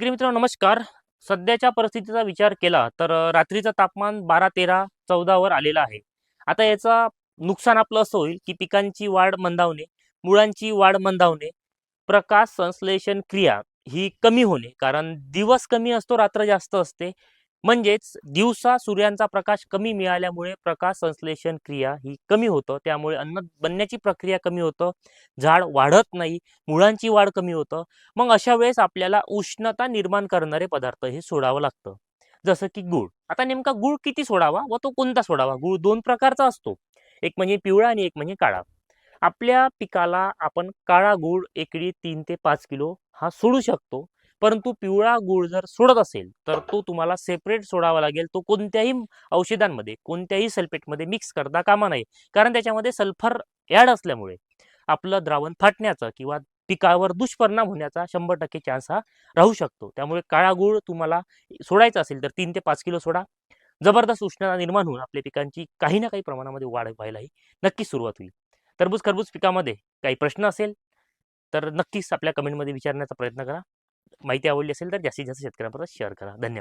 शेतकरी मित्रांनो नमस्कार. सध्याच्या परिस्थितीचा विचार केला तर रात्रीचं तापमान बारा तेरा चौदावर आलेलं आहे. आता याचा नुकसान आपलं असं होईल की पिकांची वाढ मंदावणे मुळांची वाढ मंदावणे प्रकाश संश्लेषण क्रिया ही कमी होणे. कारण दिवस कमी असतो रात्र जास्त असते. म्हणजेच दिवसा सूर्यांचा प्रकाश कमी मिळाल्यामुळे प्रकाश संश्लेषण क्रिया ही कमी होतं. त्यामुळे अन्न बनण्याची प्रक्रिया कमी होतं. झाड वाढत नाही मुळांची वाढ कमी होतं. मग अशा वेळेस आपल्याला उष्णता निर्माण करणारे पदार्थ हे सोडावं लागतं. जसं की गुळ. आता नेमका गुळ किती सोडावा व तो कोणता सोडावा? गुळ दोन प्रकारचा असतो. एक म्हणजे पिवळा आणि एक म्हणजे काळा. आपल्या पिकाला आपण काळा गुळ एकडी तीन ते पाच किलो हा सोडू शकतो. परंतु पिवळा गुळ जर सोडत असेल तर तो तुम्हाला सेपरेट सोडावा लागेल. तो कोणत्याही औषधांमध्ये कोणत्याही सल्फेटमध्ये मिक्स करता कामा नये. कारण त्याच्यामध्ये सल्फर ॲड असल्यामुळे आपलं द्रावण फाटण्याचं किंवा पिकावर दुष्परिणाम होण्याचा शंभर टक्के चान्स हा राहू शकतो. त्यामुळे काळा गुळ तुम्हाला सोडायचा असेल तर तीन ते पाच किलो सोडा. जबरदस्त उष्णता निर्माण होऊन आपल्या पिकांची काही ना काही प्रमाणामध्ये वाढ व्हायलाही नक्कीच सुरुवात होईल. तरबूज खरबूज पिकामध्ये काही प्रश्न असेल तर नक्कीच आपल्या कमेंटमध्ये विचारण्याचा प्रयत्न करा. माहिती आवडली असेल तर जास्तीत जास्त शेतकऱ्यांपर्यंत शेअर करा. धन्यवाद.